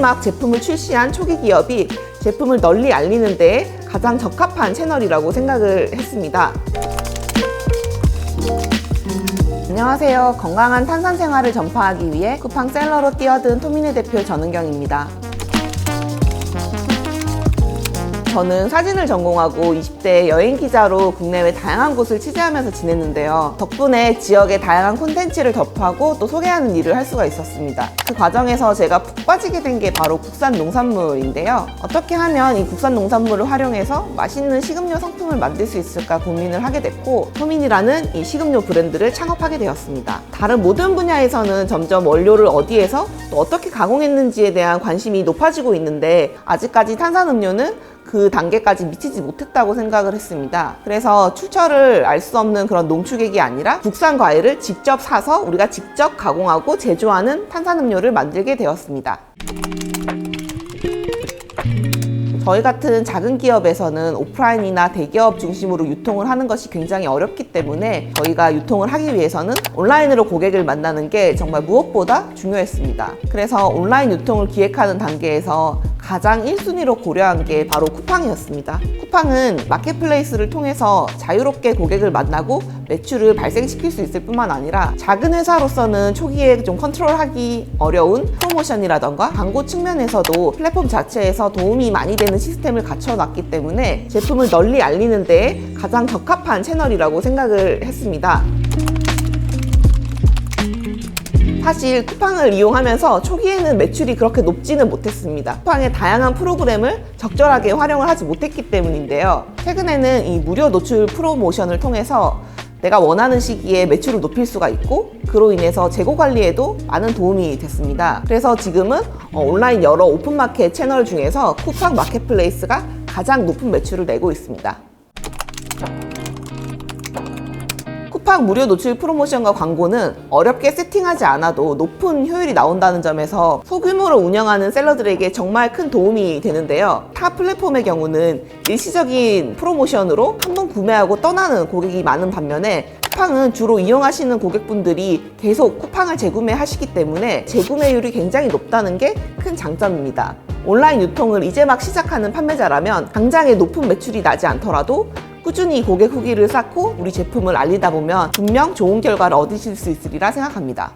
막 제품을 출시한 초기 기업이 제품을 널리 알리는 데 가장 적합한 채널이라고 생각을 했습니다. 안녕하세요. 건강한 탄산 생활을 전파하기 위해 쿠팡 셀러로 뛰어든 토미네 대표 전은경입니다. 저는 사진을 전공하고 20대 여행 기자로 국내외 다양한 곳을 취재하면서 지냈는데요. 덕분에 지역의 다양한 콘텐츠를 접하고 또 소개하는 일을 할 수가 있었습니다. 그 과정에서 제가 푹 빠지게 된 게 바로 국산 농산물인데요. 어떻게 하면 이 국산 농산물을 활용해서 맛있는 식음료 상품을 만들 수 있을까 고민을 하게 됐고 토민이라는 이 식음료 브랜드를 창업하게 되었습니다. 다른 모든 분야에서는 점점 원료를 어디에서 또 어떻게 가공했는지에 대한 관심이 높아지고 있는데 아직까지 탄산음료는 그 단계까지 미치지 못했다고 생각을 했습니다. 그래서 출처를 알 수 없는 그런 농축액이 아니라 국산 과일을 직접 사서 우리가 직접 가공하고 제조하는 탄산음료를 만들게 되었습니다. 저희 같은 작은 기업에서는 오프라인이나 대기업 중심으로 유통을 하는 것이 굉장히 어렵기 때문에 저희가 유통을 하기 위해서는 온라인으로 고객을 만나는 게 정말 무엇보다 중요했습니다. 그래서 온라인 유통을 기획하는 단계에서 가장 1순위로 고려한 게 바로 쿠팡이었습니다. 쿠팡은 마켓플레이스를 통해서 자유롭게 고객을 만나고 매출을 발생시킬 수 있을 뿐만 아니라 작은 회사로서는 초기에 좀 컨트롤하기 어려운 프로모션이라던가 광고 측면에서도 플랫폼 자체에서 도움이 많이 되는 시스템을 갖춰놨기 때문에 제품을 널리 알리는 데 가장 적합한 채널이라고 생각을 했습니다. 사실 쿠팡을 이용하면서 초기에는 매출이 그렇게 높지는 못했습니다. 쿠팡의 다양한 프로그램을 적절하게 활용을 하지 못했기 때문인데요. 최근에는 이 무료 노출 프로모션을 통해서 내가 원하는 시기에 매출을 높일 수가 있고 그로 인해서 재고 관리에도 많은 도움이 됐습니다. 그래서 지금은 어, 온라인 여러 오픈마켓 채널 중에서 쿠팡 마켓플레이스가 가장 높은 매출을 내고 있습니다. 쿠팡 무료 노출 프로모션과 광고는 어렵게 세팅하지 않아도 높은 효율이 나온다는 점에서 소규모로 운영하는 셀러들에게 정말 큰 도움이 되는데요. 타 플랫폼의 경우는 일시적인 프로모션으로 한 번 구매하고 떠나는 고객이 많은 반면에 쿠팡은 주로 이용하시는 고객분들이 계속 쿠팡을 재구매하시기 때문에 재구매율이 굉장히 높다는 게 큰 장점입니다. 온라인 유통을 이제 막 시작하는 판매자라면 당장의 높은 매출이 나지 않더라도 꾸준히 고객 후기를 쌓고 우리 제품을 알리다 보면 분명 좋은 결과를 얻으실 수 있으리라 생각합니다.